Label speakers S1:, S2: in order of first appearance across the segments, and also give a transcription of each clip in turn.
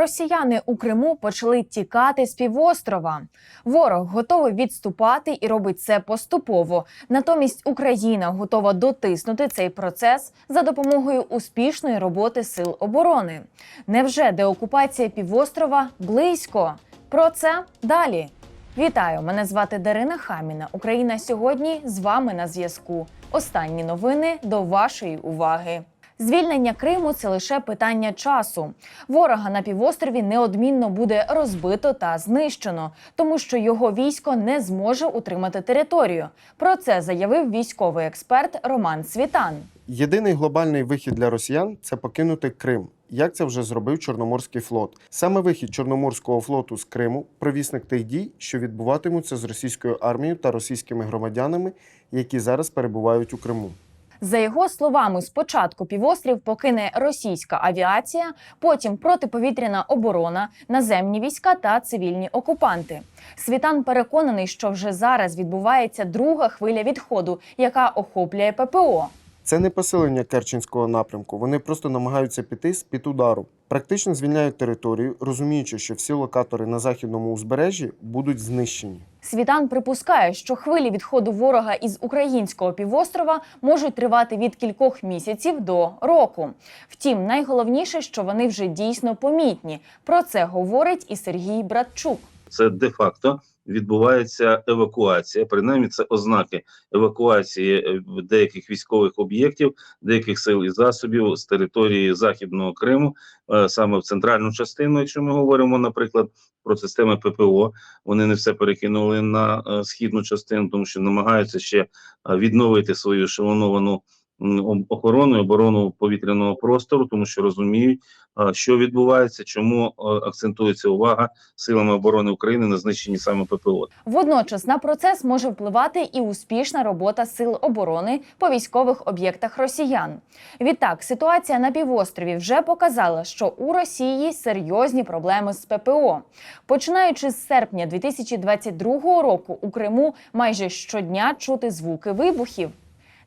S1: Росіяни у Криму почали тікати з півострова. Ворог готовий відступати і робить це поступово. Натомість Україна готова дотиснути цей процес за допомогою успішної роботи сил оборони. Невже деокупація півострова близько? Про це далі. Вітаю! Мене звати Дарина Хаміна. Україна сьогодні з вами на зв'язку. Останні новини до вашої уваги. Звільнення Криму це лише питання часу. Ворога на півострові неодмінно буде розбито та знищено, тому що його військо не зможе утримати територію. Про це заявив військовий експерт Роман Світан.
S2: Єдиний глобальний вихід для росіян це покинути Крим. Як це вже зробив Чорноморський флот? Саме вихід Чорноморського флоту з Криму провісник тих дій, що відбуватимуться з російською армією та російськими громадянами, які зараз перебувають у Криму.
S1: За його словами, спочатку півострів покине російська авіація, потім протиповітряна оборона, наземні війська та цивільні окупанти. Світан переконаний, що вже зараз відбувається друга хвиля відходу, яка охоплює ППО.
S2: Це не посилення Керченського напрямку. Вони просто намагаються піти з під удару. Практично звільняють територію, розуміючи, що всі локатори на західному узбережжі будуть знищені.
S1: Світан припускає, що хвилі відходу ворога із українського півострова можуть тривати від кількох місяців до року. Втім, найголовніше, що вони вже дійсно помітні. Про це говорить і Сергій Братчук.
S3: це де-факто відбувається евакуація. Принаймні, це ознаки евакуації е, деяких військових об'єктів, деяких сил і засобів з території західного Криму, е, саме в центральну частину. Якщо ми говоримо, наприклад, про системи ППО, вони не все перекинули на е, східну частину, тому що намагаються ще відновити свою шелоновану м, охорону і оборону повітряного простору, тому що розуміють, що відбувається, чому акцентується увага силами оборони України на знищенні саме ППО.
S1: Водночас на процес може впливати і успішна робота сил оборони по військових об'єктах росіян. Відтак, ситуація на півострові вже показала, що у Росії серйозні проблеми з ППО. Починаючи з серпня 2022 року у Криму майже щодня чути звуки вибухів.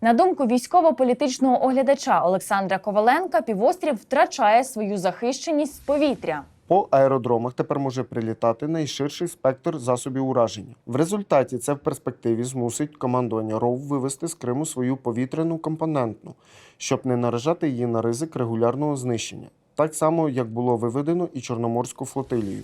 S1: На думку військово-політичного оглядача Олександра Коваленка, півострів втрачає свою захищеність з повітря.
S2: По аеродромах тепер може прилітати найширший спектр засобів ураження. В результаті це в перспективі змусить командування РОВ вивести з Криму свою повітряну компонентну, щоб не наражати її на ризик регулярного знищення, так само як було виведено і Чорноморську флотилію.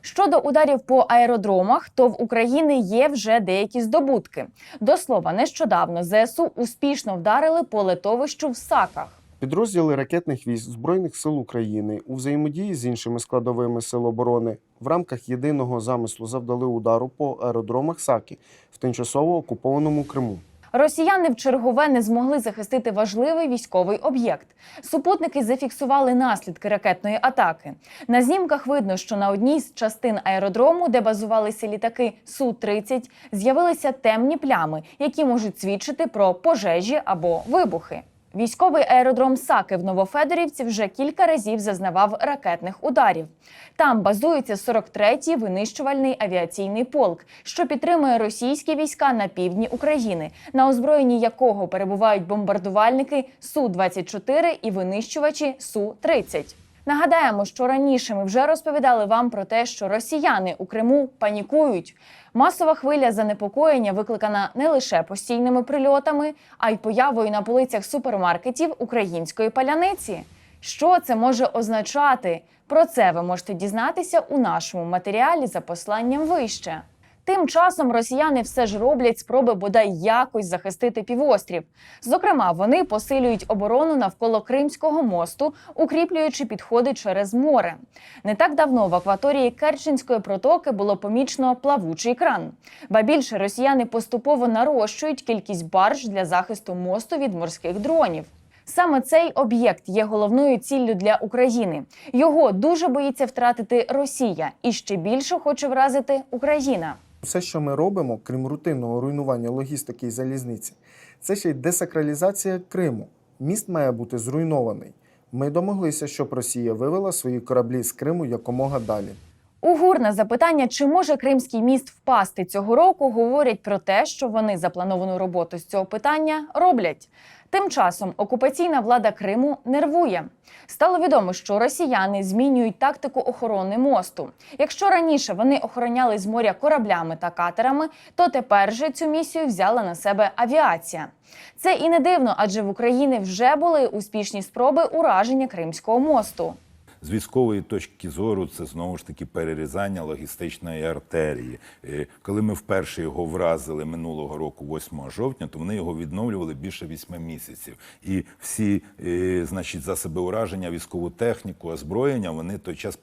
S1: Щодо ударів по аеродромах, то в України є вже деякі здобутки. До слова, нещодавно ЗСУ успішно вдарили по литовищу в Саках.
S2: Підрозділи ракетних військ Збройних сил України у взаємодії з іншими складовими сил оборони в рамках єдиного замислу завдали удару по аеродромах Саки в тимчасово окупованому Криму.
S1: Росіяни в чергове не змогли захистити важливий військовий об'єкт. Супутники зафіксували наслідки ракетної атаки. На знімках видно, що на одній з частин аеродрому, де базувалися літаки су 30 з'явилися темні плями, які можуть свідчити про пожежі або вибухи. Військовий аеродром Саки в Новофедорівці вже кілька разів зазнавав ракетних ударів. Там базується 43-й винищувальний авіаційний полк, що підтримує російські війська на півдні України, на озброєнні якого перебувають бомбардувальники су 24 і винищувачі су 30 Нагадаємо, що раніше ми вже розповідали вам про те, що росіяни у Криму панікують. Масова хвиля занепокоєння викликана не лише постійними прильотами, а й появою на полицях супермаркетів української паляниці. Що це може означати? Про це ви можете дізнатися у нашому матеріалі за посланням вище. Тим часом росіяни все ж роблять спроби бодай якось захистити півострів. Зокрема, вони посилюють оборону навколо Кримського мосту, укріплюючи підходи через море. Не так давно в акваторії Керченської протоки було помічено плавучий кран. Ба більше росіяни поступово нарощують кількість барж для захисту мосту від морських дронів. Саме цей об'єкт є головною ціллю для України. Його дуже боїться втратити Росія і ще більше хоче вразити Україна.
S2: Все, що ми робимо, крім рутинного руйнування логістики і залізниці, це ще й десакралізація Криму. Міст має бути зруйнований. Ми домоглися, щоб Росія вивела свої кораблі з Криму якомога далі.
S1: У ГУР на запитання, чи може Кримський міст впасти цього року, говорять про те, що вони заплановану роботу з цього питання роблять. Тим часом окупаційна влада Криму нервує. Стало відомо, що росіяни змінюють тактику охорони мосту. Якщо раніше вони охороняли з моря кораблями та катерами, то тепер же цю місію взяла на себе авіація. Це і не дивно, адже в Україні вже були успішні спроби ураження Кримського мосту.
S4: З військової точки зору це знову ж таки перерізання логістичної артерії. Е, Коли ми вперше його вразили минулого року, 8 жовтня, то вони його відновлювали більше 8 місяців. І всі, е, значить, засоби ураження, військову техніку, озброєння вони той час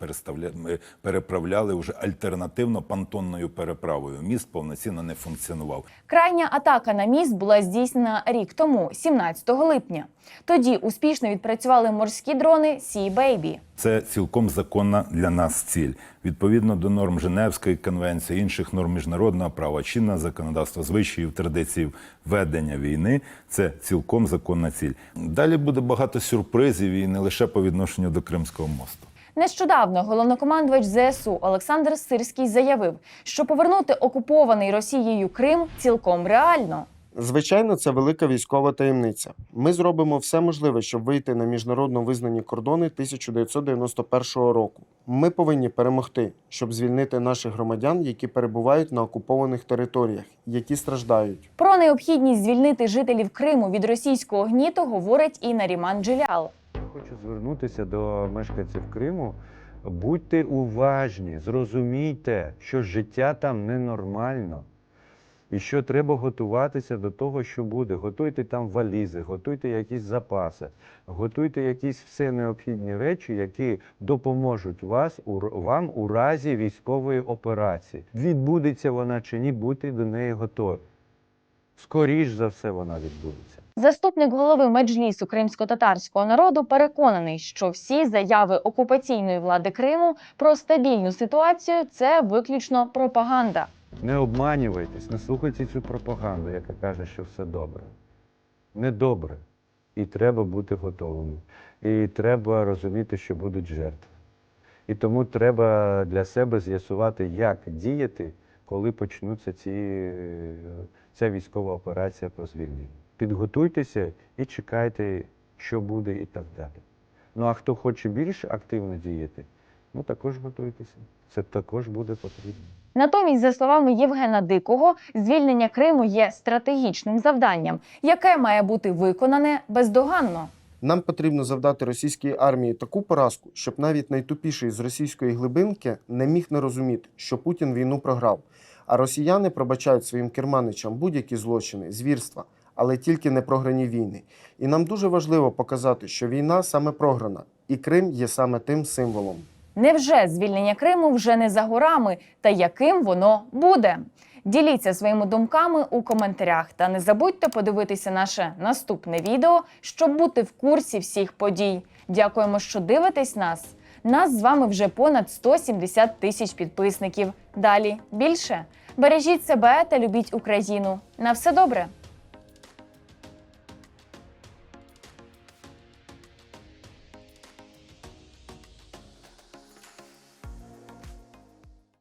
S4: е, переправляли вже альтернативно понтонною переправою. Міст повноцінно не функціонував.
S1: Крайня атака на міст була здійснена рік тому, 17 липня. Тоді успішно відпрацювали морські дрони Sea Baby.
S4: Це цілком законна для нас ціль. Відповідно до норм Женевської конвенції, інших норм міжнародного права, чинного законодавства, звичаїв, традицій ведення війни це цілком законна ціль. Далі буде багато сюрпризів і не лише по відношенню до Кримського мосту.
S1: Нещодавно головнокомандувач ЗСУ Олександр Сирський заявив, що повернути окупований Росією Крим цілком реально.
S2: Звичайно, це велика військова таємниця. Ми зробимо все можливе, щоб вийти на міжнародно визнані кордони 1991 року. Ми повинні перемогти, щоб звільнити наших громадян, які перебувають на окупованих територіях, які страждають.
S1: Про необхідність звільнити жителів Криму від російського гніту говорить і Наріман Джилял.
S5: Хочу звернутися до мешканців Криму. Будьте уважні, зрозумійте, що життя там ненормально. І що треба готуватися до того, що буде. Готуйте там валізи, готуйте якісь запаси, готуйте якісь все необхідні речі, які допоможуть вас, вам у разі військової операції. Відбудеться вона чи ні, будьте до неї готові. Скоріш за все вона відбудеться.
S1: Заступник голови меджлісу кримсько-татарського народу переконаний, що всі заяви окупаційної влади Криму про стабільну ситуацію це виключно пропаганда.
S5: Не обманювайтесь, не слухайте цю пропаганду, яка каже, що все добре. Не добре. І треба бути готовими. І треба розуміти, що будуть жертви. І тому треба для себе з'ясувати, як діяти, коли почнуться ці, ця військова операція по звільненню. Підготуйтеся і чекайте, що буде, і так далі. Ну а хто хоче більш активно діяти, ну також готуйтеся. Це також буде потрібно.
S1: Натомість, за словами Євгена Дикого, звільнення Криму є стратегічним завданням, яке має бути виконане бездоганно.
S2: Нам потрібно завдати російській армії таку поразку, щоб навіть найтупіший з російської глибинки не міг не розуміти, що Путін війну програв. А росіяни пробачають своїм керманичам будь-які злочини, звірства, але тільки не програні війни. І нам дуже важливо показати, що війна саме програна, і Крим є саме тим символом.
S1: Невже звільнення Криму вже не за горами, та яким воно буде? Діліться своїми думками у коментарях та не забудьте подивитися наше наступне відео, щоб бути в курсі всіх подій. Дякуємо, що дивитесь нас. Нас з вами вже понад 170 тисяч підписників. Далі більше. Бережіть себе та любіть Україну. На все добре!